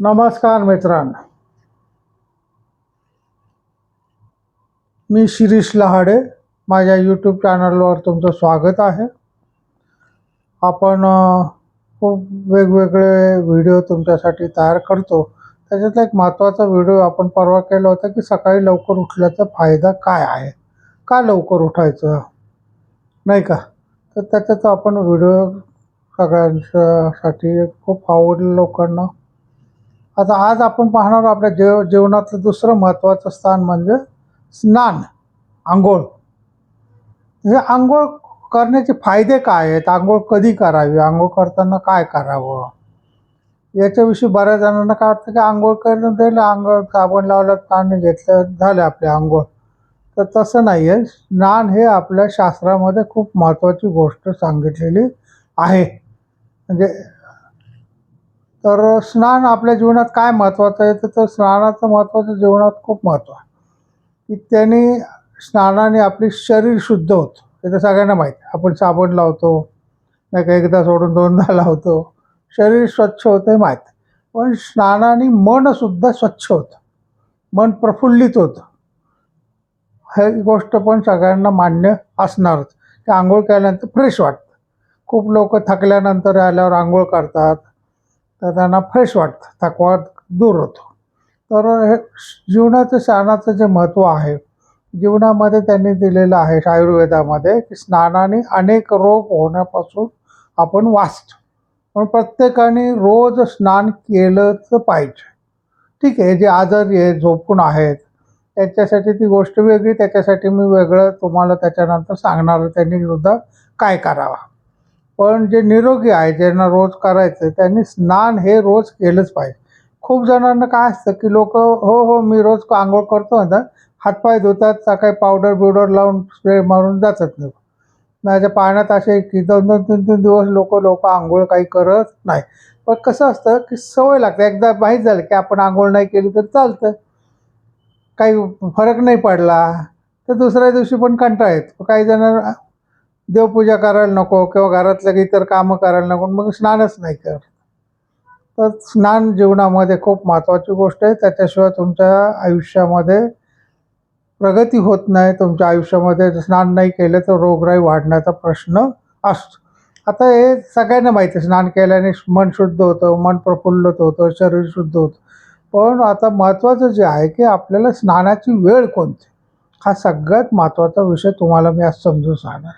नमस्कार मित्रांनो. मी शिरीष लहाडे माझ्या यूट्यूब चॅनलवर तुमचं स्वागत आहे. आपण खूप वेगवेगळे व्हिडिओ तुमच्यासाठी तयार करतो. त्याच्यातला एक महत्त्वाचा व्हिडिओ आपण परवा केला होता की सकाळी लवकर उठल्याचा फायदा काय आहे? का लवकर उठायचं? नाही का? तर त्याच्याचा आपण व्हिडिओ सगळ्यांच्यासाठी खूप आवडलं लोकांना. आता आज आपण पाहणार आहोत आपल्या जेव जीवनातलं दुसरं महत्त्वाचं स्थान म्हणजे स्नान आंघोळ. हे आंघोळ करण्याचे फायदे काय आहेत? आंघोळ कधी करावी? आंघोळ करताना काय करावं? याच्याविषयी बऱ्याच जणांना काय वाटतं की आंघोळ करणं दिलं आंघोळ साबण लावलं पाणी घेतलं झालं आपले आंघोळ. तर तसं नाही आहे स्नान हे आपल्या शास्त्रामध्ये खूप महत्त्वाची गोष्ट सांगितलेली आहे. म्हणजे तर स्नान आपल्या जीवनात काय महत्त्वाचं आहे? तर तर स्नानाचं महत्त्वाचं जीवनात खूप महत्त्व आहे. की त्याने स्नानाने आपली शरीर शुद्ध होतं. हे तर सगळ्यांना माहीत आहे. आपण साबण लावतो नाही का एकदा सोडून दोनदा लावतो. शरीर स्वच्छ होतं हे माहीत आहे. पण स्नानाने मनसुद्धा स्वच्छ होतं. मन प्रफुल्लित होतं. हे गोष्ट पण सगळ्यांना मान्य असणारच. की आंघोळ केल्यानंतर फ्रेश वाटतं. खूप लोक थकल्यानंतर आल्यावर आंघोळ करतात. तर त्यांना फ्रेश वाटतं थकवा दूर होतो. तर हे जीवनाचं स्नानाचं जे महत्त्व आहे जीवनामध्ये त्यांनी दिलेलं आहे आयुर्वेदामध्ये की स्नानाने अनेक रोग होण्यापासून आपण वाचतो. पण प्रत्येकाने रोज स्नान केलंच पाहिजे. ठीक आहे जे आजारी आहे झोपून आहेत त्याच्यासाठी ती गोष्ट वेगळी त्याच्यासाठी मी वेगळं तुम्हाला त्याच्यानंतर सांगणार त्यांनी सुद्धा काय करावा. पण जे निरोगी आहे ज्यांना रोज करायचं त्यांनी स्नान हे रोज केलंच पाहिजे. खूप जणांना काय असतं की लोक हो हो मी रोज आंघोळ करतो ना हातपाय धुतात सकाळी पावडर बिवडर लावून स्प्रे मारून जातात नाही माझ्या पाण्यात असे की दोन दोन तीन तीन दिवस लोक लोक आंघोळ काही करत नाही. पण कसं असतं की सवय लागते. एकदा माहीत झालं की आपण आंघोळ नाही केली तर चालतं. काही फरक नाही पडला तर दुसऱ्या दिवशी पण कंटाळ येतो. काही जण देवपूजा करायला नको किंवा घरातल्या इतर कामं करायला नको मग स्नानच नाही करत. तर स्नान जीवनामध्ये खूप महत्त्वाची गोष्ट आहे. त्याच्याशिवाय तुमच्या आयुष्यामध्ये प्रगती होत नाही. तुमच्या आयुष्यामध्ये स्नान नाही केलं तर रोगराई वाढण्याचा प्रश्न असतो. आता हे सगळ्यांना माहिती आहे स्नान केल्याने मन शुद्ध होतं मन प्रफुल्लित होतं शरीर शुद्ध होतं. पण आता महत्त्वाचं जे आहे की आपल्याला स्नानाची वेळ कोणती? हा सगळ्यात महत्त्वाचा विषय तुम्हाला मी आज समजून सांगणार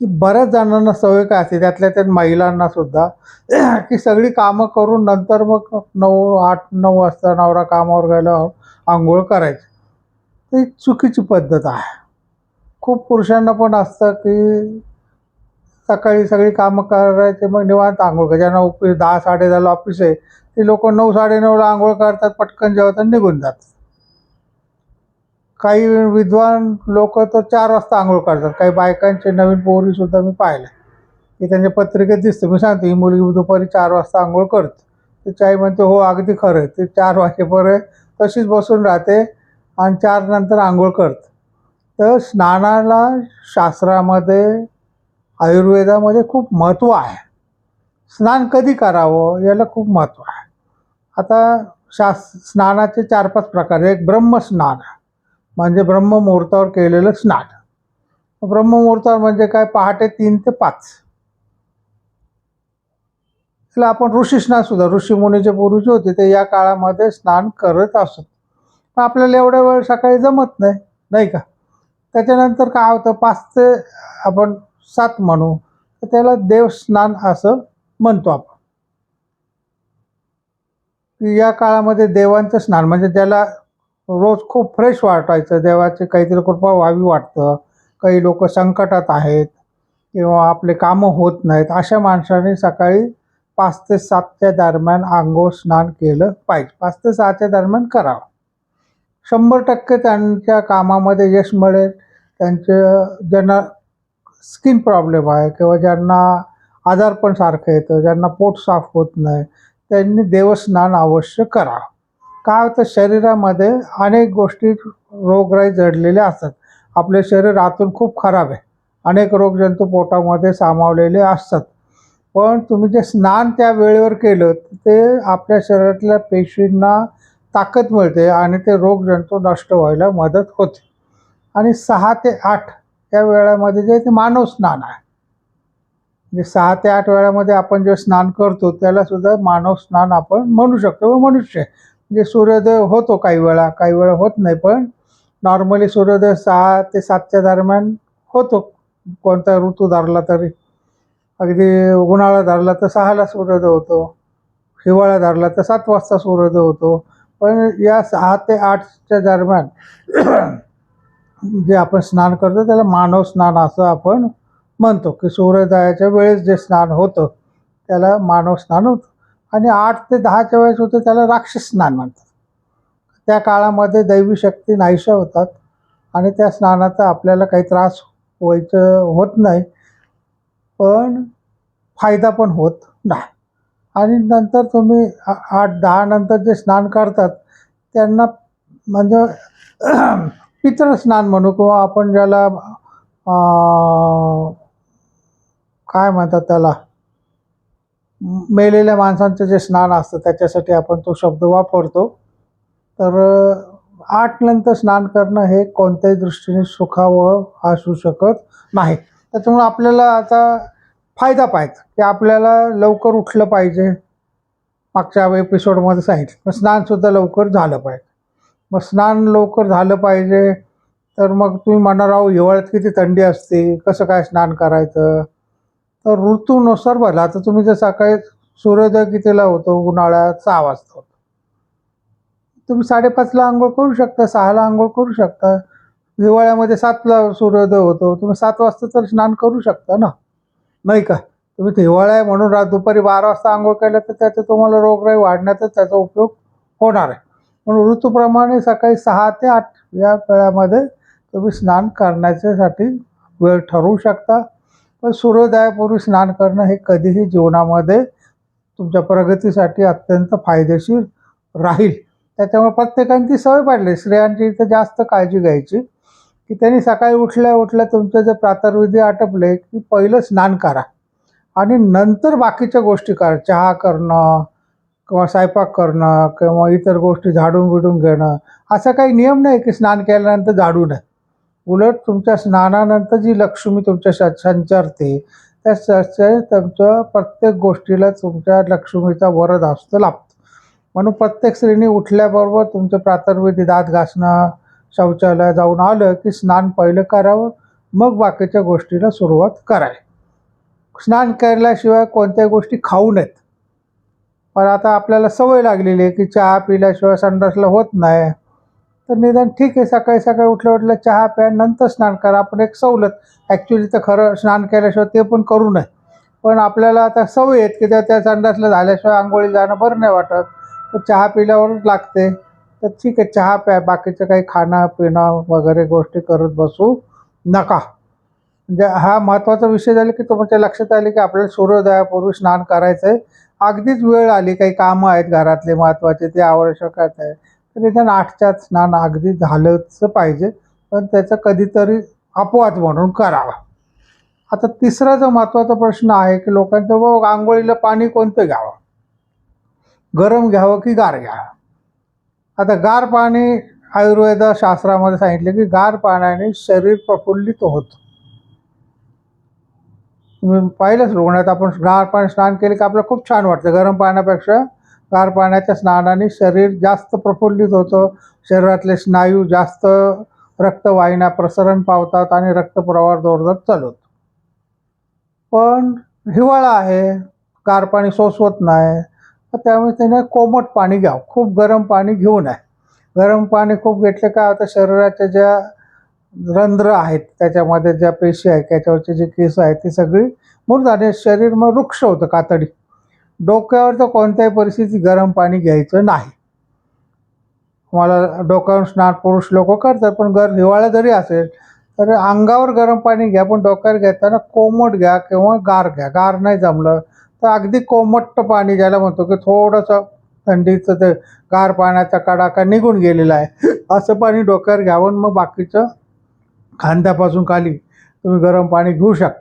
की बऱ्याच जणांना सवय काय असते त्यातल्या त्यात महिलांना सुद्धा की सगळी कामं करून नंतर मग नऊ आठ नऊ वाजता नवरा कामावर गेल्यावर आंघोळ करायची. ती चुकीची पद्धत आहे. खूप पुरुषांना पण असतं की सकाळी सगळी कामं करायचे मग निवांत आंघोळ कर ज्यांना ऑफिस दहा साडे दहाला ऑफिस आहे ते लोक नऊ साडेनऊला आंघोळ करतात पटकन जेवतात निघून जातात. काही विद्वान लोक तर चार वाजता आंघोळ करतात. काही बायकांचे नवीन पोरी सुद्धा मी पाहिले. की त्यांच्या पत्रिकेत दिसतं. मी सांगतो ही मुलगी दुपारी चार वाजता आंघोळ करते. तिची आई म्हणते हो अगदी खरं आहे. ते चार वाजेपर्यंत तशीच बसून राहते आणि चार नंतर आंघोळ करते. तर स्नानाला शास्त्रामध्ये आयुर्वेदामध्ये खूप महत्त्व आहे. स्नान कधी करावं याला खूप महत्त्व आहे. आता शास स्नानाचे चार पाच प्रकार. आहे एक ब्रह्मस्नान आहे. म्हणजे ब्रह्ममुहूर्तावर केलेलं स्नान. ब्रह्ममुहूर्तावर म्हणजे काय? पहाटे तीन ते पाच. त्याला आपण ऋषी स्नान सुद्धा ऋषीमुनीचे पूर्वीचे होते ते या काळामध्ये स्नान करत असत. पण आपल्याला एवढ्या वेळ सकाळी जमत नाही नाही का? त्याच्यानंतर काय होतं? पाच ते आपण सात म्हणू तर त्याला देवस्नान असं म्हणतो आपण. या काळामध्ये देवांचं स्नान म्हणजे ज्याला रोज खूप फ्रेश वाटायचं. देवाची काहीतरी कृपा व्हावी वाटतं. काही लोक संकटात आहेत किंवा आपले कामं होत नाहीत. अशा माणसाने सकाळी पाच ते सातच्या दरम्यान आंघोळ स्नान केलं पाहिजे. पाच ते सहाच्या दरम्यान करावं. शंभर टक्के त्यांच्या कामामध्ये यश मिळेल. त्यांचे ज्यांना स्किन प्रॉब्लेम आहे किंवा ज्यांना आजारपण सारखं येतं ज्यांना पोट साफ होत नाही त्यांनी देवस्नान अवश्य करावं. काय होतं शरीरामध्ये अनेक गोष्टी रोगराई जडलेल्या असतात. आपले शरीर आतून खूप खराब आहे. अनेक रोगजंतू पोटामध्ये सामावलेले असतात. पण तुम्ही जे स्नान त्या वेळेवर केलं ते आपल्या शरीरातल्या पेशींना ताकद मिळते आणि ते रोगजंतू नष्ट व्हायला मदत होते. आणि सहा ते आठ या वेळामध्ये जे ते मानव स्नान आहे. म्हणजे सहा ते आठ वेळामध्ये आपण जे स्नान करतो त्याला सुद्धा मानव स्नान आपण म्हणू शकतो. व मनुष्य म्हणजे सूर्योदय होतो काही वेळा काही वेळा होत नाही पण नॉर्मली सूर्योदय सहा ते सातच्या दरम्यान होतो. कोणता ऋतू धरला तरी. अगदी उन्हाळा धरला तर सहाला सूर्योदय होतो हिवाळा धरला तर सात वाजता सूर्योदय होतो. पण या सहा ते आठच्या दरम्यान जे आपण स्नान करतो त्याला मानव स्नान असं आपण म्हणतो की सूर्योदयाच्या वेळेस जे स्नान होतं त्याला मानव स्नान होतं. आणि आठ ते दहाच्या वेळेस होतं त्याला राक्षस स्नान म्हणतात. त्या काळामध्ये दैवी शक्ती नाहीशा होतात आणि त्या स्नानाचा आपल्याला काही त्रास व्हायचं होत नाही पण फायदा पण होत नाही. आणि नंतर तुम्ही आठ दहा नंतर जे स्नान करतात त्यांना म्हणजे पितृस्नान म्हणू किंवा आपण ज्याला काय म्हणतात त्याला? मेलेल्या माणसांचं जे स्नान असतं त्याच्यासाठी आपण तो शब्द वापरतो. तर आठ नंतर स्नान करणं हे कोणत्याही दृष्टीने सुखावं असू शकत नाही. त्याच्यामुळे आपल्याला आता फायदा पाहिजे की आपल्याला लवकर उठलं पाहिजे. मागच्या एपिसोडमध्ये सांगितलं मग स्नानसुद्धा लवकर झालं पाहिजे. मग स्नान लवकर झालं पाहिजे तर मग तुम्ही म्हणणार आहो हिवाळ्यात किती थंडी असते कसं काय स्नान करायचं? तर ऋतूनुसार भरला आता तुम्ही जर सकाळी सूर्योदय कितीला होतो उन्हाळ्यात सहा वाजता होतो. तुम्ही साडेपाचला आंघोळ करू शकता सहाला आंघोळ करू शकता. हिवाळ्यामध्ये सातला सूर्योदय होतो तुम्ही सात वाजता तर स्नान करू शकता ना? नाही का? तुम्ही हिवाळा आहे म्हणून रात दुपारी बारा वाजता आंघोळ केलं तर त्याचा तुम्हाला रोगराई वाढण्याचा त्याचा उपयोग होणार आहे. म्हणून ऋतूप्रमाणे सकाळी सहा ते आठ या वेळामध्ये तुम्ही स्नान करण्याच्यासाठी वेळ ठरवू शकता. पण सूर्योदयापूर्वी स्नान करणं हे कधीही जीवनामध्ये तुमच्या प्रगतीसाठी अत्यंत फायदेशीर राहील. त्याच्यामुळे प्रत्येकांची सवय पडली. स्त्रियांची इथं जास्त काळजी घ्यायची की त्यांनी सकाळी उठल्या उठल्या तुमचे जे प्रातर्विधी आटपले की पहिलं स्नान करा. आणि नंतर बाकीच्या गोष्टी करा. चहा करणं किंवा स्वयंपाक करणं किंवा इतर गोष्टी झाडून बिडून घेणं. असा काही नियम नाही की स्नान केल्यानंतर झाडू नये. उलट तुमच्या स्नानानंतर जी लक्ष्मी तुमच्या श संचारते त्या तुमच्या प्रत्येक गोष्टीला तुमच्या लक्ष्मीचा वरद असतो लाभतो. म्हणून प्रत्येक स्त्रीने उठल्याबरोबर तुमचं प्रातर्विधी दात घासणं शौचालय जाऊन आलं की स्नान पहिलं करावं मग बाकीच्या गोष्टीला सुरुवात करावी. स्नान केल्याशिवाय कोणत्याही गोष्टी खाऊ नयेत. पण आता आपल्याला सवय लागलेली आहे की चहा पिल्याशिवाय संडासला होत नाही. तर निदान ठीक आहे सकाळी सकाळी उठल्या उठल्या चहा प्या नंतर स्नान करा. आपण एक सवलत. ॲक्च्युली तर खरं स्नान केल्याशिवाय ते पण करू नये. पण आपल्याला आता सवय आहेत की त्या त्या संडासला झाल्याशिवाय आंघोळी जाणं बरं नाही वाटत. तर चहा पिल्यावरच लागते. तर ठीक आहे चहा प्या. बाकीचं काही खाणं पिणं वगैरे गोष्टी करत बसू नका. म्हणजे हा महत्त्वाचा विषय झाला की तुमच्या लक्षात आले की आपल्याला सूर्योदयापूर्वी स्नान करायचं आहे अगदीच वेळ आली काही कामं आहेत घरातले महत्त्वाचे ते आवश्यक आहे तर निदान आठच्यात स्नान अगदी झालंच पाहिजे. पण त्याचं कधीतरी अपवाद म्हणून करावा. आता तिसरा जो महत्त्वाचा प्रश्न आहे की लोकांचं व आंघोळीला पाणी कोणतं घ्यावं? गरम घ्यावं की गार घ्यावं? आता गार पाणी आयुर्वेद शास्त्रामध्ये सांगितले की गार पाण्याने शरीर प्रफुल्लित होतं. तुम्ही पाहिलंच रुग्णात आपण गार पाणी स्नान केले की आपल्याला खूप छान वाटतं. गरम पाण्यापेक्षा गार पाण्याच्या स्नानाने शरीर जास्त प्रफुल्लित होतं. शरीरातले स्नायू जास्त रक्तवाहिन्या प्रसरण पावतात आणि रक्तप्रवाह जोरदार चालवतो. पण हिवाळा आहे गार पाणी सोसवत नाही तर त्यामुळे त्याने कोमट पाणी घ्यावं. खूप गरम पाणी घेऊ नये गरम पाणी खूप घेतलं काय होतं शरीराच्या ज्या रंध्र आहेत त्याच्यामध्ये ज्या पेशी आहेत त्याच्यावरचे जे केस आहेत ती सगळी मुरतात. आणि शरीर मग वृक्ष होतं कातडी. डोक्यावरचं कोणत्याही परिस्थितीत गरम पाणी घ्यायचं नाही. मला डोक्यावर स्नान पुरुष लोक करतात पण गर हिवाळा जरी असेल तर अंगावर गरम पाणी घ्या पण डोक्यावर घेताना कोमट घ्या किंवा गार घ्या. गार नाही जमलं तर अगदी कोमट पाणी ज्याला म्हणतो की थोडंसं थंडीचं ते गार पाण्याचा कडाका निघून गेलेला आहे. असं पाणी डोक्यावर घ्यावं मग बाकीचं खांद्यापासून खाली तुम्ही गरम पाणी घेऊ शकता.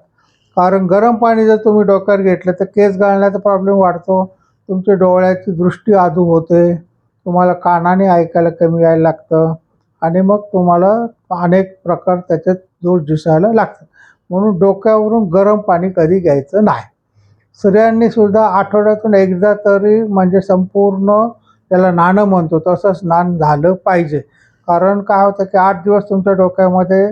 कारण गरम पाणी जर तुम्ही डोक्यावर घेतलं तर केस गाळण्याचा प्रॉब्लेम वाढतो. तुमच्या डोळ्याची दृष्टी आधू होते. तुम्हाला कानाने ऐकायला कमी यायला लागतं. आणि मग तुम्हाला अनेक प्रकार त्याच्यात दोष दिसायला लागतात. म्हणून डोक्यावरून गरम पाणी कधी घ्यायचं नाही. स्त्रियांनी सुद्धा आठवड्यातून एकदा तरी म्हणजे संपूर्ण त्याला नाणं म्हणतो. तसं स्नान झालं पाहिजे. कारण काय होतं की आठ दिवस तुमच्या डोक्यामध्ये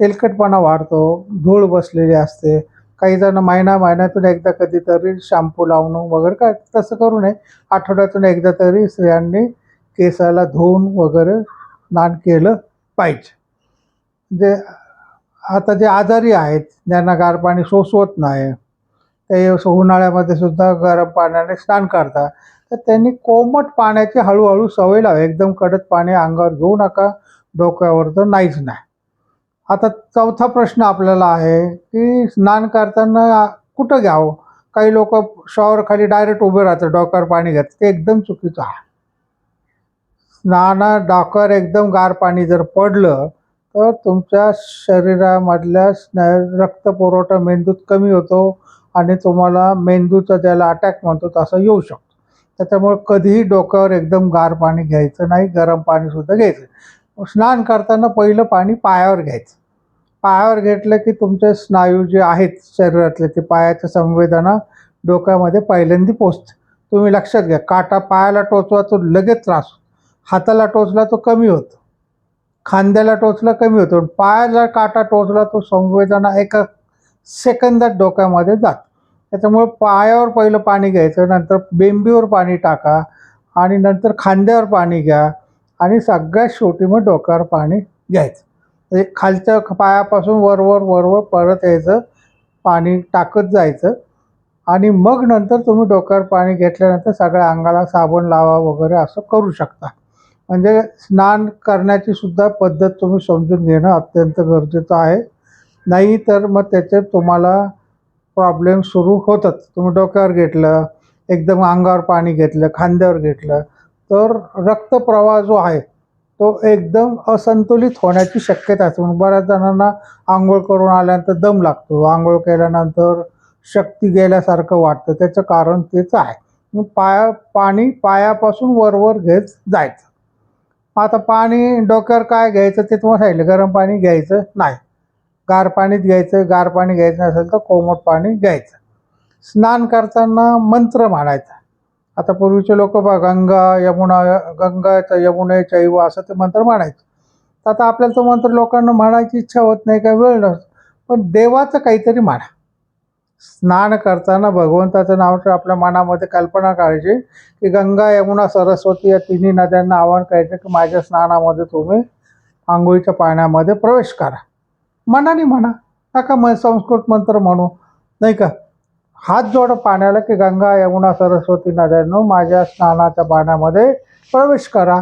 तेलकटपणा वाढतो. धूळ बसलेली असते. काही जण महिना महिन्यातून एकदा कधीतरी शॅम्पू लावणं वगैरे काय तसं करू नये. आठवड्यातून एकदा तरी स्त्रियांनी केसाला धुवून वगैरे स्नान केलं पाहिजे. जे आता जे आजारी आहेत ज्यांना गार पाणी सोसवत नाही ते उन्हाळ्यामध्ये सुद्धा गरम पाण्याने स्नान करतात तर त्यांनी कोमट पाण्याची हळूहळू सवय लावा. एकदम कडक पाणी अंगावर घेऊ नका डोक्यावर तर नाहीच नाही. आता चौथा प्रश्न आपल्याला आहे की स्नान करताना कुठं घ्यावं? काही लोक शॉवर खाली डायरेक्ट उभे राहतात डॉकर पाणी घेतात. ते एकदम चुकीचं आहे. स्नाना डॉकर एकदम गार पाणी जर पडलं तर तुमच्या शरीरामधल्या स्न- रक्तपुरवठा मेंदूत कमी होतो आणि तुम्हाला मेंदूचा ज्याला अटॅक म्हणतो तसं येऊ शकतो. त्याच्यामुळे कधीही डोक्यावर एकदम गार पाणी घ्यायचं नाही गरम पाणीसुद्धा घ्यायचं स्नान करताना पहिलं पाणी पायावर घ्यायचं. पायावर घेतलं की तुमचे स्नायू जे आहेत शरीरातले ते पायाच्या संवेदना डोक्यामध्ये पहिल्यांदा पोचते. तुम्ही लक्षात घ्या काटा पायाला टोचवा तो लगेच त्रास हाताला टोचला तो कमी होतो. खांद्याला टोचला कमी होतो. पण पायाला काटा टोचला तो संवेदना एका सेकंदात डोक्यामध्ये जात. त्याच्यामुळे पायावर पहिलं पाणी घ्यायचं नंतर बेंबीवर पाणी टाका आणि नंतर खांद्यावर पाणी घ्या आणि सगळ्यात शेवटी मग डोक्यावर पाणी घ्यायचं. म्हणजे खालच्या पायापासून वरवर वरवर परत यायचं. पाणी टाकत जायचं. आणि मग नंतर तुम्ही डोक्यावर पाणी घेतल्यानंतर सगळ्या अंगाला साबण लावा वगैरे असं करू शकता. म्हणजे स्नान करण्याची सुद्धा पद्धत तुम्ही समजून घेणं अत्यंत गरजेचं आहे. नाही तर मग त्याचे तुम्हाला प्रॉब्लेम सुरू होतात तुम्ही डोक्यावर घेतलं एकदम अंगावर पाणी घेतलं खांद्यावर घेतलं तर रक्तप्रवाह जो आहे तो एकदम असंतुलित होण्याची शक्यता असते. म्हणून बऱ्याच जणांना आंघोळ करून आल्यानंतर दम लागतो. आंघोळ केल्यानंतर शक्ती गेल्यासारखं वाटतं. त्याचं कारण तेच आहे. मग पाया पाणी पायापासून वरवर घेत जायचं. आता पाणी डोक्यावर काय घ्यायचं ते तुम्हाला सांगितलं. गरम पाणी घ्यायचं नाही. गार पाणीच घ्यायचं. गार पाणी घ्यायचं नसेल तर कोमट पाणी घ्यायचं. स्नान करताना मंत्र म्हणायचा. आता पूर्वीचे लोक बा गंगा यमुना गंगा यमुने चैव असं ते मंत्र म्हणायचं. तर आता आपल्याला तो मंत्र लोकांना म्हणायची इच्छा होत नाही काय वेळ नसतो. पण देवाचं काहीतरी म्हणा. स्नान करताना भगवंताचं नाव आपल्या मनामध्ये कल्पना करायची की गंगा यमुना सरस्वती या तिन्ही नद्यांना आवाहन करायचं की माझ्या स्नानामध्ये तुम्ही आंघोळीच्या पाण्यामध्ये प्रवेश करा. मनाने म्हणा. नका म संस्कृत मंत्र म्हणू. नाही का? हात जोड पाण्याला की गंगा यमुना सरस्वती नद्यांनो माझ्या स्नानाच्या पाण्यामध्ये प्रवेश करा.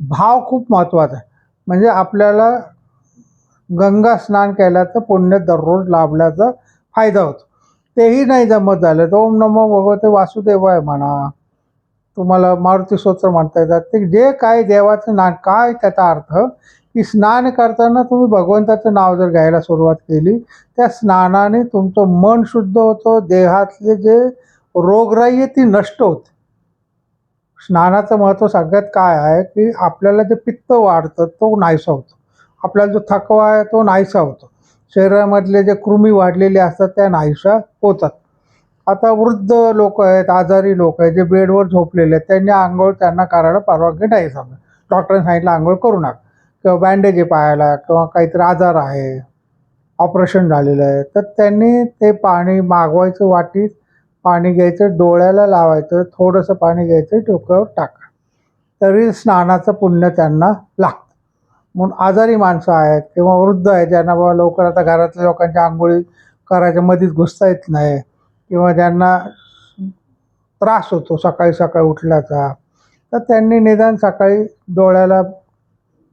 भाव खूप महत्त्वाचा आहे. म्हणजे आपल्याला गंगा स्नान केल्याचं पुण्य दररोज लाभल्याचा फायदा होतो. तेही नाही जमत झालं तर ओम नमो भगवते वासुदेवाय म्हणा. तुम्हाला मारुती स्तोत्र म्हणता येतात. ते जे काय देवाचं ना काय त्याचा अर्थ की स्नान करताना तुम्ही भगवंताचं नाव जर घ्यायला सुरुवात केली त्या स्नानाने तुमचं मन शुद्ध होतं देहातले जे रोगराई आहे ती नष्ट होते. स्नानाचं महत्त्व सगळ्यात काय आहे की आपल्याला जे पित्त वाढतं तो नाहीसा होतो. आपल्याला जो थकवा आहे तो नाहीसा होतो. शरीरामधले जे कृमी वाढलेले असतात त्या नाहीशा होतात. आता वृद्ध लोक आहेत आजारी लोक आहेत जे बेडवर झोपलेले आहेत त्यांनी आंघोळ त्यांना करायला परवानगी नाही समजा डॉक्टरांनी सांगितलं आंघोळ करू नका. किंवा बँडेज आहे पायाला किंवा काहीतरी आजार आहे ऑपरेशन झालेलं आहे तर त्यांनी ते पाणी मागवायचं वाटीत पाणी घ्यायचं डोळ्याला लावायचं थोडंसं पाणी घ्यायचं डोक्यावर टाका. तरी स्नानाचं पुण्य त्यांना लागतं. म्हणून आजारी माणसं आहेत किंवा वृद्ध आहेत ज्यांना बाबा लवकर आता घरातल्या लोकांच्या आंघोळी करायच्या मध्येच घुसता येत नाही किंवा ज्यांना त्रास होतो सकाळी सकाळी उठल्याचा तर त्यांनी निदान सकाळी डोळ्याला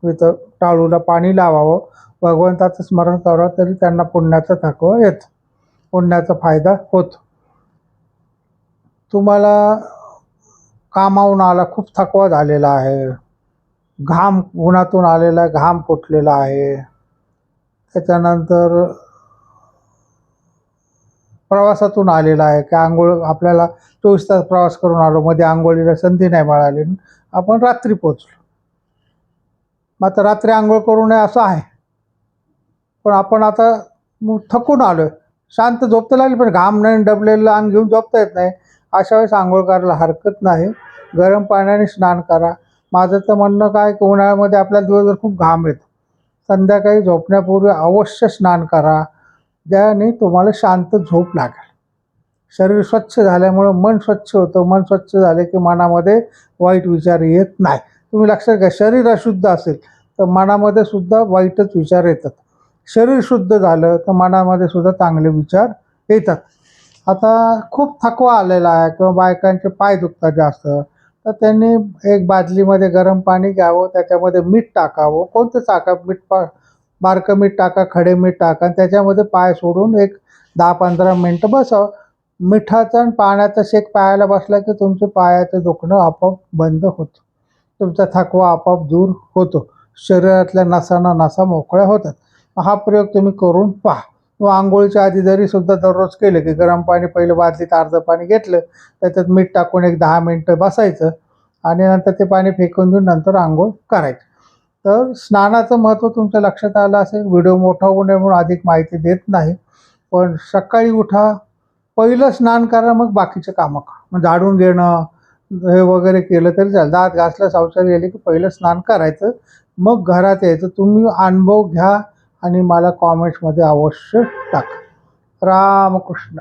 इथं टाळूला पाणी लावावं. भगवंताचं स्मरण करावं तरी त्यांना पुण्याचं थकवं येतं. पुण्याचा फायदा होतो. तुम्हाला कामावून आला खूप थकवा झालेला आहे. घाम उन्हातून आलेला घाम फुटलेला आहे. त्याच्यानंतर प्रवासातून आलेला आहे की आंघोळ आपल्याला चोवीस तास प्रवास करून आलो मध्ये आंघोळीला संधी नाही मिळाली. आपण रात्री पोचलो मग रात्री आंघोळ करू नये असं आहे. पण आपण आता थकून आलो आहे शांत झोपता लागली पण घाम नाही डबलेलं अंग घेऊन झोपता येत नाही. अशा वेळेस आंघोळ करायला हरकत नाही. गरम पाण्याने स्नान करा. माझं तर म्हणणं काय की उन्हाळ्यामध्ये आपल्याला दिवसभर खूप घाम येतो. संध्याकाळी झोपण्यापूर्वी अवश्य स्नान करा. ज्याने तुम्हाला शांत झोप लागेल. शरीर स्वच्छ झाल्यामुळं मन स्वच्छ होतं. मन स्वच्छ झाले की मनामध्ये वाईट विचार येत नाही. तुम्ही लक्षात घ्या शरीर अशुद्ध असेल तर मनामध्ये सुद्धा वाईटच विचार येतात. शरीर शुद्ध झालं तर मनामध्ये सुद्धा चांगले विचार येतात. आता खूप थकवा आलेला आहे किंवा बायकांचे पाय दुखतात जास्त तर त्यांनी एक बादलीमध्ये गरम पाणी घ्यावं त्याच्यामध्ये मीठ टाकावं कोणतं टाका मीठ पा बारकं मीठ टाका खडे मीठ टाका आणि त्याच्यामध्ये पाय सोडून एक दहा पंधरा मिनटं बसावं. मिठाचा आणि पाण्याचा शेक पायाला बसला की तुमचं पायाचं दुखणं आपोआप बंद होतं. तुमचा थकवा आपोआप दूर होतो. शरीरातल्या नसांना नसा मोकळ्या होतात. हा प्रयोग तुम्ही करून पहा. व आंघोळीच्या आधी जरी सुद्धा दररोज केलं की गरम पाणी पहिलं बादलीत अर्धं पाणी घेतलं त्याच्यात मीठ टाकून एक दहा मिनटं बसायचं आणि नंतर ते पाणी फेकून देऊन नंतर आंघोळ करायचं. तर स्नानाचं महत्त्व तुमच्या लक्षात आलं असेल. व्हिडिओ मोठा होऊ नये म्हणून अधिक माहिती देत नाही. पण सकाळी उठा पहिलं स्नान करा मग बाकीचे कामं करा. मग झाडून घेणं हे वगैरे केलं तरी चालेल. दात घासलं शौचालय गेले की पहिलं स्नान करायचं. मग घरात यायचं. तुम्ही अनुभव घ्या आणि मला कॉमेंट्समध्ये अवश्य टाका. रामकृष्ण